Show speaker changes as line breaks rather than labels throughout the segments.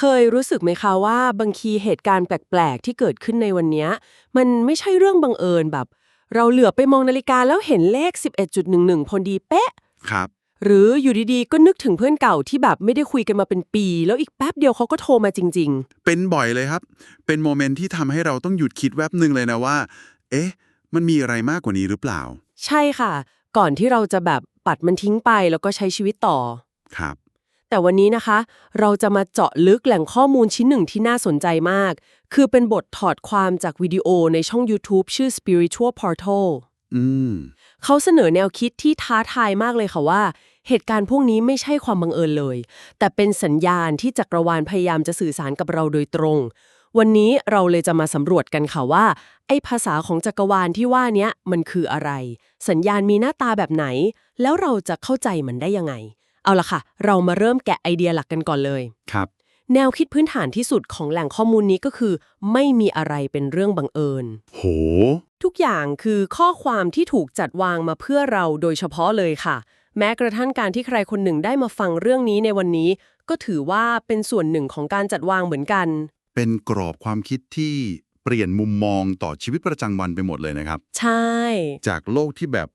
เคยรู้สึกไหมคะว่าบางทีเหตุการณ์แปลก ๆ ที่เกิดขึ้นในวันเนี้ยมันไม่ใช่เรื่องบังเอิญแบบ เราเหลือไปมองนาฬิกาแล้วเห็นเลข 11.11 พอดีเป๊ะ
ครับ
หรืออยู่ดีๆ ก็นึกถึงเพื่อนเก่าที่แบบไม่ได้คุยกันมาเป็นปี แล้วอีกแป๊บเดียวเขาก็โทรมาจริง
เป็นบ่อยเลยครับ เป็นโมเมนต์ที่ทำให้เราต้องหยุดคิดแวบหนึ่งเลยนะว่า เอ๊ะ มันมีอะไรมากกว่านี้หรือเปล่า
ๆ ใช่ค่ะ ก่อนที่เราจะแบบปัดมันทิ้งไปแล้วก็ใช้ชีวิตต่อ
ครับ
แต่วันนี้นะคะ เราจะมาเจาะลึกแหล่งข้อมูลชิ้นหนึ่งที่น่าสนใจมาก คือเป็นบทถอดความจากวิดีโอในช่อง YouTube ชื่อ Spiritual Portal
อืม
เขาเสนอแนวคิดที่ท้าทายมากเลยค่ะว่า เหตุการณ์พวกนี้ไม่ใช่ความบังเอิญเลย แต่เป็นสัญญาณที่จักรวาลพยายามจะสื่อสารกับเราโดยตรง วันนี้เราเลยจะมาสำรวจกันค่ะว่า ไอ้ภาษาของจักรวาลที่ว่าเนี้ยมันคืออะไร สัญญาณมีหน้าตาแบบไหน แล้วเราจะเข้าใจมันได้ยังไง เอาล่ะค่ะ เรามาเริ่มแกะไอเดียหลักกันก่อนเลย
ครับ
แนวคิดพื้นฐานที่สุดของแหล่งข้อมูลนี้ก็คือ ไม่มีอะไรเป็นเรื่องบังเอิญ
โห
ทุกอย่างคือข้อความที่ถูกจัดวางมาเพื่อเราโดยเฉพาะเลยค่ะ แม้กระทั่งการที่ใครคนหนึ่งได้มาฟังเรื่องนี้ในวันนี้ ก็ถือว่าเป็นส่วนหนึ่งของการจัดวางเหมือนกัน
เป็นกรอบความคิดที่เปลี่ยนมุมมองต่อชีวิตประจำวันไปหมดเลยนะครับ
ใช่
จากโลกที่แบบ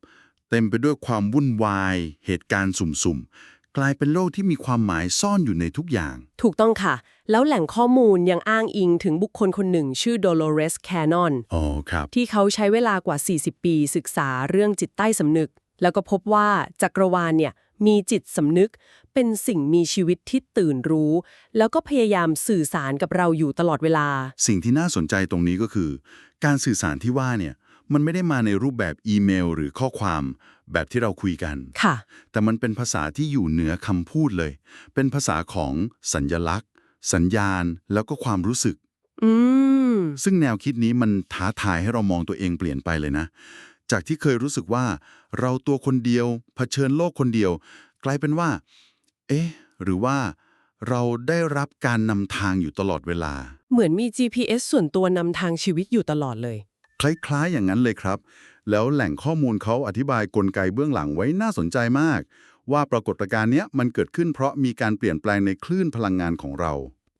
เต็มไปด้วยความวุ่นวาย เหตุการณ์สุ่มๆ กลายเป็นโลกที่มีความหมายซ่อนอยู่ในทุกอย่าง
ถูกต้องค่ะ แล้วแหล่งข้อมูลยังอ้างอิงถึงบุคคลคนหนึ่ง ชื่อ Dolores Cannon
อ๋อครับ
ที่เขาใช้เวลากว่า 40 ปีศึกษาเรื่องจิตใต้สำนึก แล้วก็พบว่าจักรวาลเนี่ยมีจิตสำนึก เป็นสิ่งมีชีวิตที่ตื่นรู้ แล้วก็พยายามสื่อสารกับเราอยู่ตลอดเวลา
สิ่งที่น่าสนใจตรงนี้ก็คือ การสื่อสารที่ว่าเนี่ย มันไม่ได้มาในรูปแบบอีเมลหรือข้อความแบบที่เราคุยกัน
ค่ะ
แต่มันเป็นภาษาที่อยู่เหนือคำพูดเลย เป็นภาษาของสัญญลักษณ์ สัญญาณ แล้วก็ความรู้สึก
อืม
ซึ่งแนวคิดนี้มันท้าทายให้เรามองตัวเองเปลี่ยนไปเลยนะ จากที่เคยรู้สึกว่า เราตัวคนเดียวเผชิญโลกคนเดียว กลายเป็นว่า เอ๊ะ หรือว่าเราได้รับการนำทางอยู่ตลอดเวลา
เหมือนมี GPS ส่วนตัวนำทางชีวิตอยู่ตลอดเลย
คล้ายๆ อย่างนั้นเลยครับ แล้วแหล่งข้อมูลเขาอธิบายกลไกเบื้องหลังไว้น่าสนใจมาก ว่าปรากฏการณ์เนี้ยมันเกิดขึ้นเพราะมีการเปลี่ยนแปลงในคลื่นพลังงานของเรา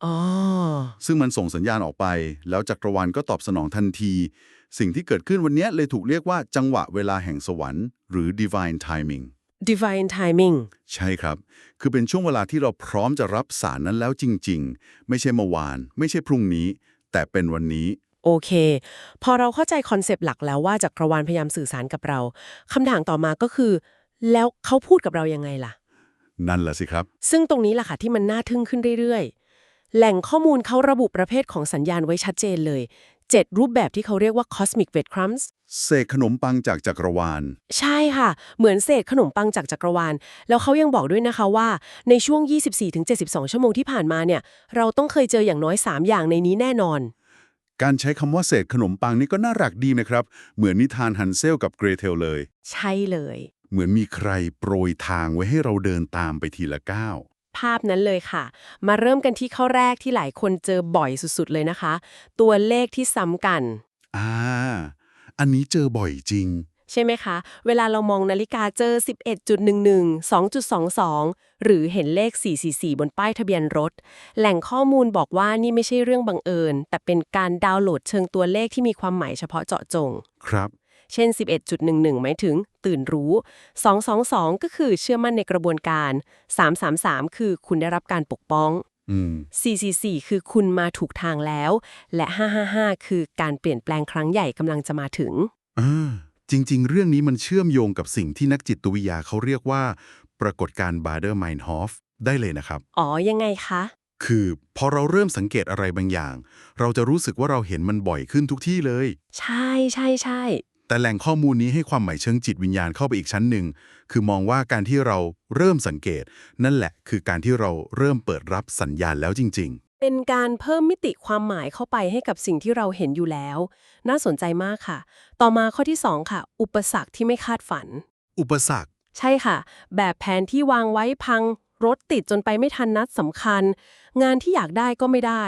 อ๋อ
ซึ่งมันส่งสัญญาณออกไป แล้วจักรวาลก็ตอบสนองทันที สิ่งที่เกิดขึ้นวันเนี้ยเลยถูกเรียกว่าจังหวะเวลาแห่งสวรรค์ หรือ divine timing
divine timing
ใช่ครับ คือเป็นช่วงเวลาที่เราพร้อมจะรับสารนั้นแล้วจริง ๆ ไม่ใช่เมื่อวาน ไม่ใช่พรุ่งนี้ แต่เป็นวันนี้
โอเค พอเราเข้าใจคอนเซปต์หลักแล้วว่าจักรวาลพยายามสื่อสารกับเราคำถามต่อมาก็คือ แล้วเขาพูดกับเรายังไงล่ะ
นั่นแหละสิครับ
ซึ่งตรงนี้แหละค่ะที่มันน่าทึ่งขึ้นเรื่อยๆ แหล่งข้อมูลเขาระบุประเภทของสัญญาณไว้ชัดเจนเลย 7 รูปแบบที่เขาเรียกว่า cosmic breadcrumbs
เศษขนมปังจากจักรวาล
ใช่ค่ะ เหมือนเศษขนมปังจากจักรวาล แล้วเขายังบอกด้วยนะคะว่า ในช่วง 24-72 ชั่วโมงที่ผ่านมาเนี่ย เราต้องเคยเจออย่างน้อย 3 อย่างในนี้แน่นอน
การใช้คำว่าเศษขนมปังนี่ก็น่ารักดีนะครับ เหมือนนิทานฮันเซลกับเกรเทลเลย
ใช่เลย
เหมือนมีใครโปรยทางไว้ให้เราเดินตามไปทีละก้าว
ภาพนั้นเลยค่ะ มาเริ่มกันที่ข้อแรกที่หลายคนเจอบ่อยสุดๆเลยนะคะ ตัวเลขที่ซ้ำกัน
อ่า อันนี้เจอบ่อยจริง
ใช่ไหมคะ เวลาเรามองนาฬิกาเจอ 11.11 2.22 หรือเห็นเลข 444 บนป้ายทะเบียนรถ แหล่งข้อมูลบอกว่านี่ไม่ใช่เรื่องบังเอิญ แต่เป็นการดาวน์โหลดเชิงตัวเลขที่มีความหมายเฉพาะเจาะจง
ครับ
เช่น 11.11 หมายถึง ตื่นรู้ 222 ก็คือเชื่อมั่นในกระบวนการ 333 คือคุณได้รับการปกป้อง
อืม
444 คือคุณมาถูกทางแล้ว และ 555 คือการเปลี่ยนแปลงครั้งใหญ่กำลังจะมาถึง
อ่า จริง ๆ เรื่องนี้มันเชื่อมโยงกับสิ่งที่นักจิตวิทยาเขาเรียกว่า ปรากฏการณ์บาร์เดอร์ไมน์ฮอฟได้เลยนะครับ
อ๋อ ยังไงคะ
คือพอเราเริ่มสังเกตอะไรบางอย่าง เราจะรู้สึกว่าเราเห็นมันบ่อยขึ้นทุกที่เลย
ใช่ใช่ใช่
แต่แหล่งข้อมูลนี้ให้ความหมายเชิงจิตวิญญาณเข้าไปอีกชั้นหนึ่ง คือมองว่าการที่เราเริ่มสังเกต นั่นแหละคือการที่เราเริ่มเปิดรับสัญญาณแล้วจริง
เป็นการเพิ่มมิติความหมายเข้าไปให้กับสิ่งที่เราเห็นอยู่แล้ว น่าสนใจมากค่ะ ต่อมาข้อที่ 2 ค่ะ อุปสรรคที่ไม่คาดฝัน
ๆอุปสรรค
ใช่ค่ะ แบบแผนที่วางไว้พัง รถติดจนไปไม่ทันนัดสำคัญ งานที่อยากได้ก็ไม่ได้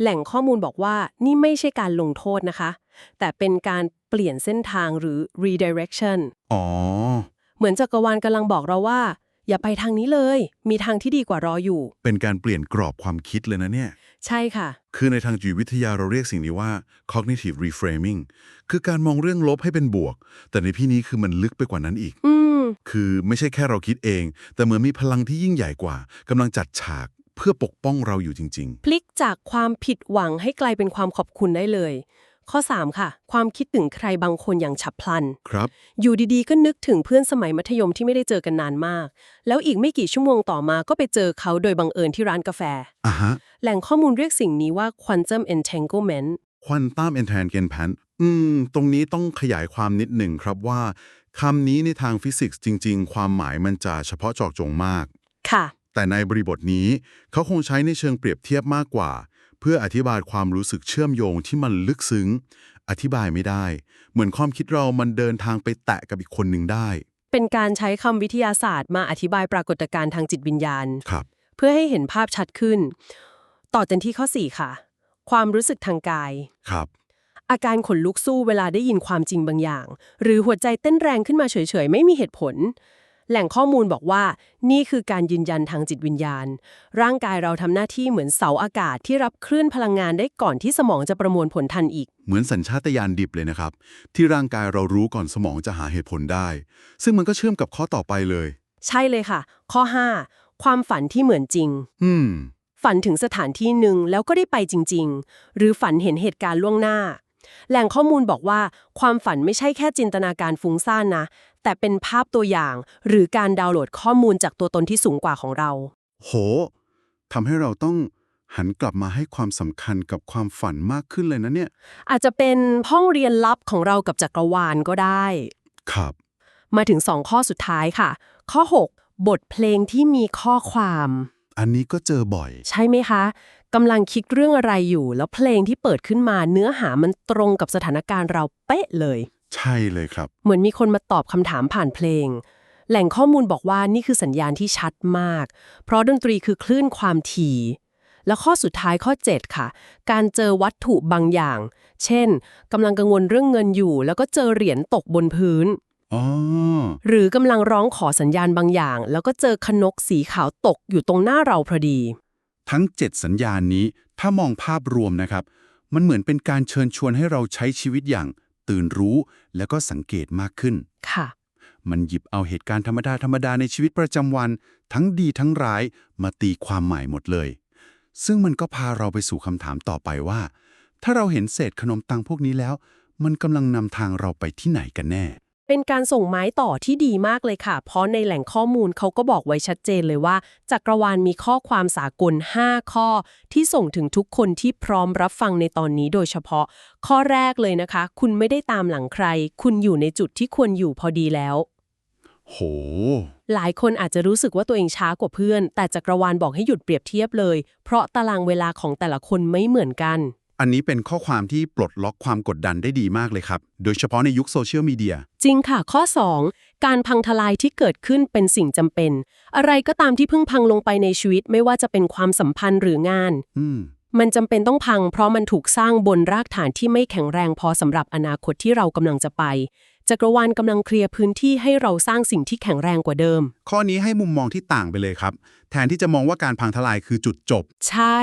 แหล่งข้อมูลบอกว่านี่ไม่ใช่การลงโทษนะคะ แต่เป็นการเปลี่ยนเส้นทางหรือ redirection
อ๋อ
เหมือนจักรวาลกำลังบอกเราว่า อย่าไปทางนี้เลย มีทางที่ดีกว่ารออยู่
เป็นการเปลี่ยนกรอบความคิดเลยนะเนี่ย
ใช่ค่ะ
คือในทางจิตวิทยาเราเรียกสิ่งนี้ว่า cognitive reframing คือการมองเรื่องลบให้เป็นบวก แต่ในที่นี้คือมันลึกไปกว่านั้นอีก
อืม
คือไม่ใช่แค่เราคิดเอง แต่เหมือนมีพลังที่ยิ่งใหญ่กว่ากำลังจัดฉากเพื่อปกป้องเราอยู่จริง
พลิกจากความผิดหวังให้กลายเป็นความขอบคุณได้เลย ข้อ 3 ค่ะ ความคิดถึงใครบางคนอย่างฉับพลัน
ๆครับ
อยู่ดีๆ ก็นึกถึงเพื่อนสมัยมัธยมที่ไม่ได้เจอกันนานมาก แล้วอีกไม่กี่ชั่วโมงต่อมาก็ไปเจอเขาโดยบังเอิญที่ร้านกาแฟ
อะฮะ
แหล่งข้อมูลเรียกสิ่งนี้ว่า quantum entanglement
ควอนตัม entanglement อืม ตรงนี้ต้องขยายความนิดหนึ่งครับว่าคำนี้ในทางฟิสิกส์จริง ๆ ความหมายมันจะเฉพาะเจาะจงมาก
ค่ะ
แต่ในบริบทนี้เขาคงใช้ในเชิงเปรียบเทียบมากกว่าเพื่ออธิบายความรู้สึกเชื่อมโยงที่มันลึกซึ้ง อธิบายไม่ได้ เหมือนความคิดเรามันเดินทางไปแตะกับอีกคนหนึ่งได้
เป็นการใช้คำวิทยาศาสตร์มาอธิบายปรากฏการณ์ทางจิตวิญญาณ
ครับ
เพื่อให้เห็นภาพชัดขึ้น ต่อจากที่ข้อ 4 ค่ะ ความรู้สึกทางกาย
ครับ
อาการขนลุกสู้เวลาได้ยินความจริงบางอย่าง หรือหัวใจเต้นแรงขึ้นมาเฉยๆ ไม่มีเหตุผล แหล่งข้อมูลบอกว่า นี่คือการยืนยันทางจิตวิญญาณ ร่างกายเราทำหน้าที่เหมือนเสาอากาศที่รับคลื่นพลังงานได้ก่อนที่สมองจะประมวลผลทันอีก
เหมือนสัญชาตญาณดิบเลยนะครับ ที่ร่างกายเรารู้ก่อนสมองจะหาเหตุผลได้ ซึ่งมันก็เชื่อมกับข้อต่อไปเลย
ใช่เลยค่ะ ข้อ 5 ความฝันที่เหมือนจริง
อืม
ฝันถึงสถานที่หนึ่งแล้วก็ได้ไปจริง ๆ หรือฝันเห็นเหตุการณ์ล่วงหน้าแหล่งข้อมูลบอกว่า ความฝันไม่ใช่แค่จินตนาการฟุ้งซ่านนะ แต่เป็นภาพตัวอย่างหรือการดาวน์โหลดข้อมูลจากตัวตนที่สูงกว่าของเรา
โหทำให้เราต้องหันกลับมาให้ความสำคัญกับความฝันมากขึ้นเลยนะเนี่ย
อาจจะเป็นห้องเรียนลับของเรากับจักรวาลก็ได้
ครับ
มาถึง2ข้อสุดท้ายค่ะ ข้อ 6 บทเพลงที่มีข้อความ
อันนี้ก็เจอบ่อย
ใช่ไหมคะกำลังคิดเรื่องอะไรอยู่ แล้วเพลงที่เปิดขึ้นมาเนื้อหามันตรงกับสถานการณ์เราเป๊ะเลย
ใช่เลยครับ
เหมือนมีคนมาตอบคำถามผ่านเพลง แหล่งข้อมูลบอกว่านี่คือสัญญาณที่ชัดมาก เพราะดนตรีคือคลื่นความถี่และข้อสุดท้ายข้อ 7 ค่ะ การเจอวัตถุบางอย่าง เช่นกำลังกังวลเรื่องเงินอยู่ แล้วก็เจอเหรียญตกบนพื้น
อ๋อ
หรือกำลังร้องขอสัญญาณบางอย่าง แล้วก็เจอขนกสีขาวตกอยู่ตรงหน้าเราพอดี
ทั้ง 7 สัญญาณนี้ถ้ามองภาพรวมนะครับ มันเหมือนเป็นการเชิญชวนให้เราใช้ชีวิตอย่าง ตื่นรู้ แล้วก็สังเกตมากขึ้น
ค่ะ
มันหยิบเอาเหตุการณ์ธรรมดาธรรมดาในชีวิตประจำวัน ทั้งดีทั้งร้ายมาตีความหมายหมดเลย ซึ่งมันก็พาเราไปสู่คำถามต่อไปว่า ถ้าเราเห็นเศษขนมตังพวกนี้แล้ว มันกำลังนำทางเราไปที่ไหนกันแน่
เป็นการส่งไม้ต่อที่ดีมากเลยค่ะ เพราะในแหล่งข้อมูลเขาก็บอกไว้ชัดเจนเลยว่า จักรวาลมีข้อความสากล 5 ข้อ ที่ส่งถึงทุกคนที่พร้อมรับฟังในตอนนี้โดยเฉพาะ ข้อแรกเลยนะคะ คุณไม่ได้ตามหลังใคร คุณอยู่ในจุดที่ควรอยู่พอดีแล้ว
โห
หลายคนอาจจะรู้สึกว่าตัวเองช้ากว่าเพื่อน แต่จักรวาลบอกให้หยุดเปรียบเทียบเลย เพราะตารางเวลาของแต่ละคนไม่เหมือนกัน
อันนี้เป็นข้อความที่ปลดล็อกความกดดันได้ดีมากเลยครับ โดยเฉพาะในยุคโซเชียลมีเดีย
จริงค่ะ ข้อ 2 การพังทลายที่เกิดขึ้นเป็นสิ่งจำเป็น อะไรก็ตามที่เพิ่งพังลงไปในชีวิตไม่ว่าจะเป็นความสัมพันธ์หรืองาน
อืม
มันจำเป็นต้องพังเพราะมันถูกสร้างบนรากฐานที่ไม่แข็งแรงพอสำหรับอนาคตที่เรากำลังจะไป จักรวาลกำลังเคลียร์พื้นที่ให้เราสร้างสิ่งที่แข็งแรงกว่าเดิม
ข้อนี้ให้มุมมองที่ต่างไปเลยครับ แทนที่จะมองว่าการพังทลายคือจุดจบ
ใช่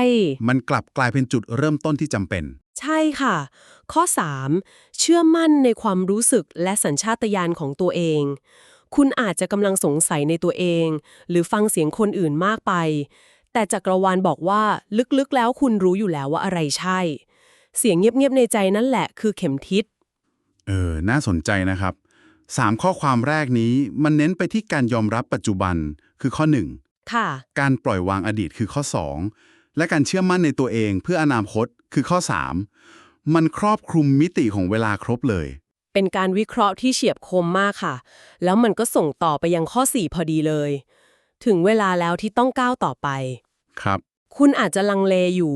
มันกลับกลายเป็นจุดเริ่มต้นที่จำเป็น
ใช่ค่ะ ข้อ 3 เชื่อมั่นในความรู้สึกและสัญชาตญาณของตัวเองคุณอาจจะกำลังสงสัยในตัวเอง หรือฟังเสียงคนอื่นมากไป แต่จักรวาลบอกว่าลึกๆ แล้วคุณรู้อยู่แล้วว่าอะไรใช่ เสียงเงียบๆในใจนั่นแหละคือเข็มทิศ
เออ น่าสนใจนะครับสามข้อความแรกนี้มันเน้นไปที่การยอมรับปัจจุบันคือข้อ 1
ค่ะ
การปล่อยวางอดีตคือข้อ 2 และการเชื่อมั่นในตัวเองเพื่ออนาคตคือข้อ 3 มันครอบคลุมมิติของเวลาครบเลย
เป็นการวิเคราะห์ที่เฉียบคมมากค่ะ แล้วมันก็ส่งต่อไปยังข้อ 4 พอดีเลย ถึงเวลาแล้วที่ต้องก้าวต่อไป
ครับ
คุณอาจจะลังเลอยู่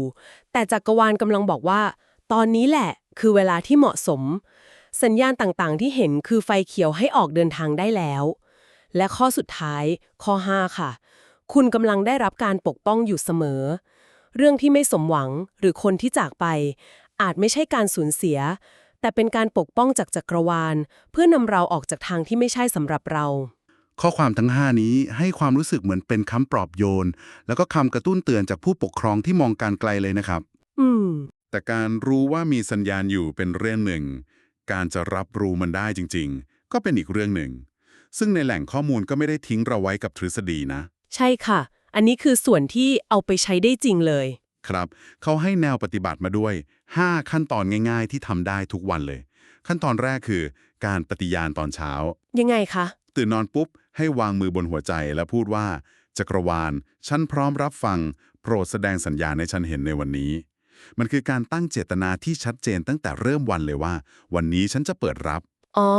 แต่จักรวาลกำลังบอกว่า ตอนนี้แหละ คือเวลาที่เหมาะสม สัญญาณต่างๆ ที่เห็นคือไฟเขียวให้ออกเดินทางได้แล้ว และข้อสุดท้าย ข้อ 5 ค่ะ คุณกำลังได้รับการปกป้องอยู่เสมอ เรื่องที่ไม่สมหวังหรือคนที่จากไป อาจไม่ใช่การสูญเสีย แต่เป็นการปกป้องจากจักรวาล เพื่อนำเราออกจากทางที่ไม่ใช่สำหรับเรา
ข้อความทั้ง 5 นี้ให้ความรู้สึกเหมือนเป็นคำปลอบโยน แล้วก็คำกระตุ้นเตือนจากผู้ปกครองที่มองการไกลเลยนะครับ
อืม
แต่การรู้ว่ามีสัญญาณอยู่เป็นเรื่องหนึ่ง การจะรับรู้มันได้จริง ๆ ก็เป็นอีกเรื่องหนึ่ง ซึ่งในแหล่งข้อมูลก็ไม่ได้ทิ้งเราไว้กับทฤษฎีนะ
ใช่ค่ะ อันนี้คือส่วนที่เอาไปใช้ได้จริงเลย
ครับเขาให้แนวปฏิบัติมาด้วย 5 ขั้นตอนง่าย ๆ ที่ทำได้ทุกวันเลย ขั้นตอนแรกคือ การปฏิญาณตอนเช้า
ยังไงคะ
ตื่นนอนปุ๊บ ให้วางมือบนหัวใจและพูดว่าจักรวาล ฉันพร้อมรับฟัง โปรดแสดงสัญญาณให้ฉันเห็นในวันนี้ มันคือการตั้งเจตนาที่ชัดเจนตั้งแต่เริ่มวันเลยว่า วันนี้ฉันจะเปิดรับ
อ๋อ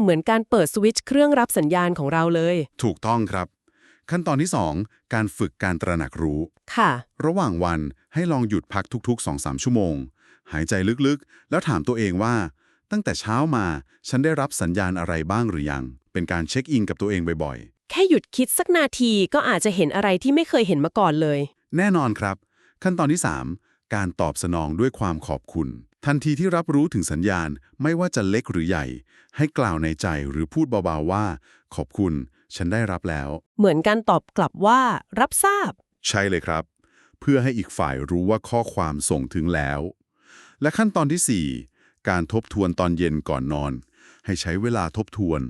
เหมือนการเปิดสวิตช์เครื่องรับสัญญาณของเราเลย
ถูกต้องครับ ขั้นตอนที่ 2 การฝึกการตระหนักรู้
ค่ะ
ระหว่างวันให้ลองหยุดพักทุกๆ 2-3 ชั่วโมง หายใจลึกๆ แล้วถามตัวเองว่า ตั้งแต่เช้ามาฉันได้รับสัญญาณอะไรบ้างหรือยัง เป็นการเช็คอินกับตัวเองบ่อย
แค่หยุดคิดสักนาทีก็อาจจะเห็นอะไรที่ไม่เคยเห็นมาก่อนเลย
ๆ แน่นอนครับ ขั้นตอนที่ 3 การตอบสนองด้วยความขอบคุณ ทันทีที่รับรู้ถึงสัญญาณไม่ว่าจะเล็กหรือใหญ่ ให้กล่าวในใจหรือพูดเบาๆว่า ขอบคุณ ฉันได้รับแล้ว
เหมือนการตอบกลับว่า รับทราบ
ใช่เลยครับ เพื่อให้อีกฝ่ายรู้ว่าข้อความส่งถึงแล้ว และขั้นตอนที่ 4 การทบทวนตอนเย็นก่อนนอน ให้ใช้เวลาทบทวน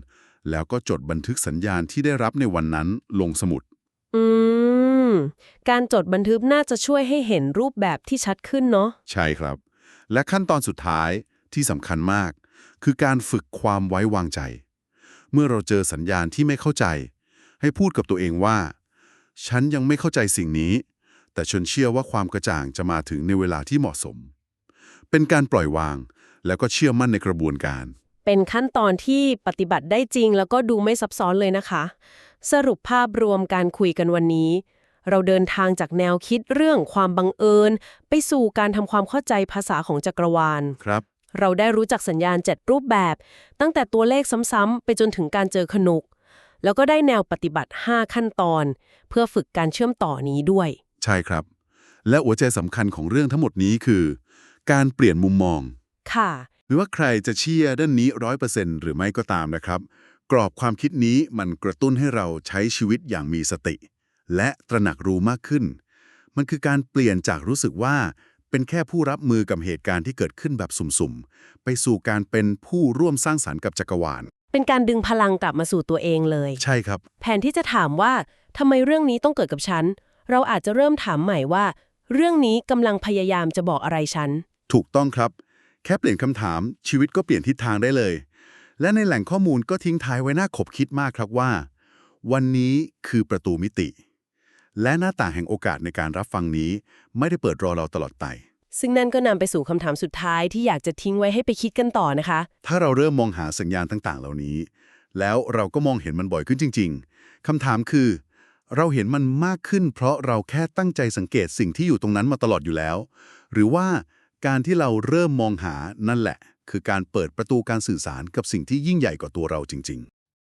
แล้วก็จดบันทึกสัญญาณที่ได้รับในวันนั้นลงสมุด
อืม การจดบันทึกน่าจะช่วยให้เห็นรูปแบบที่ชัดขึ้นเนาะ
ใช่ครับ และขั้นตอนสุดท้ายที่สำคัญมาก คือการฝึกความไว้วางใจ เมื่อเราเจอสัญญาณที่ไม่เข้าใจ ให้พูดกับตัวเองว่า ฉันยังไม่เข้าใจสิ่งนี้ แต่ฉันเชื่อว่าความกระจ่างจะมาถึงในเวลาที่เหมาะสม เป็นการปล่อยวาง แล้วก็เชื่อมั่นในกระบวนการ
เป็นขั้นตอนที่ปฏิบัติได้จริง แล้วก็ดูไม่ซับซ้อนเลยนะคะ สรุปภาพรวมการคุยกันวันนี้ เราเดินทางจากแนวคิดเรื่องความบังเอิญ ไปสู่การทำความเข้าใจภาษาของจักรวาล
ครับ
เราได้รู้จักสัญญาณ 7 รูปแบบ ตั้งแต่ตัวเลขซ้ำๆไปจนถึงการเจอขนุก แล้วก็ได้แนวปฏิบัติ 5 ขั้นตอน เพื่อฝึกการเชื่อมต่อนี้ด้วย
ใช่ครับ และหัวใจสำคัญของเรื่องทั้งหมดนี้คือ การเปลี่ยนมุมมอง
ค่ะ
ไม่ว่าใครจะเชื่อด้านนี้ร้อยเปอร์เซ็นต์หรือไม่ก็ตามนะครับ กรอบความคิดนี้มันกระตุ้นให้เราใช้ชีวิตอย่างมีสติ และตระหนักรู้มากขึ้น มันคือการเปลี่ยนจากรู้สึกว่าเป็นแค่ผู้รับมือกับเหตุการณ์ที่เกิดขึ้นแบบสุ่มๆ ไปสู่การเป็นผู้ร่วมสร้างสรรค์กับจักรวาล
เป็นการดึงพลังกลับมาสู่ตัวเองเลย
ใช่ครับ
แผนที่จะถามว่าทำไมเรื่องนี้ต้องเกิดกับฉัน เราอาจจะเริ่มถามใหม่ว่า เรื่องนี้กำลังพยายามจะบอกอะไรฉัน
ถูกต้องครับ แค่เปลี่ยนคำถามชีวิตก็เปลี่ยนทิศทางได้เลย และในแหล่งข้อมูลก็ทิ้งท้ายไว้น่าขบคิดมากครับว่า วันนี้คือประตูมิติ และหน้าต่างแห่งโอกาสในการรับฟังนี้ ไม่ได้เปิดรอเราตลอดไป
ซึ่งนั่นก็นำไปสู่คำถามสุดท้ายที่อยากจะทิ้งไว้ให้ไปคิดกันต่อนะคะ
ถ้าเราเริ่มมองหาสัญญาณต่างๆ เหล่านี้ แล้วเราก็มองเห็นมันบ่อยขึ้นจริง ๆคำถามคือ เราเห็นมันมากขึ้น เพราะเราแค่ตั้งใจสังเกตสิ่งที่อยู่ตรงนั้นมาตลอดอยู่แล้ว หรือว่าการที่เราเริ่มมองหานั่นแหละ คือการเปิดประตูการสื่อสารกับสิ่งที่ยิ่งใหญ่กว่าตัวเราจริง ๆ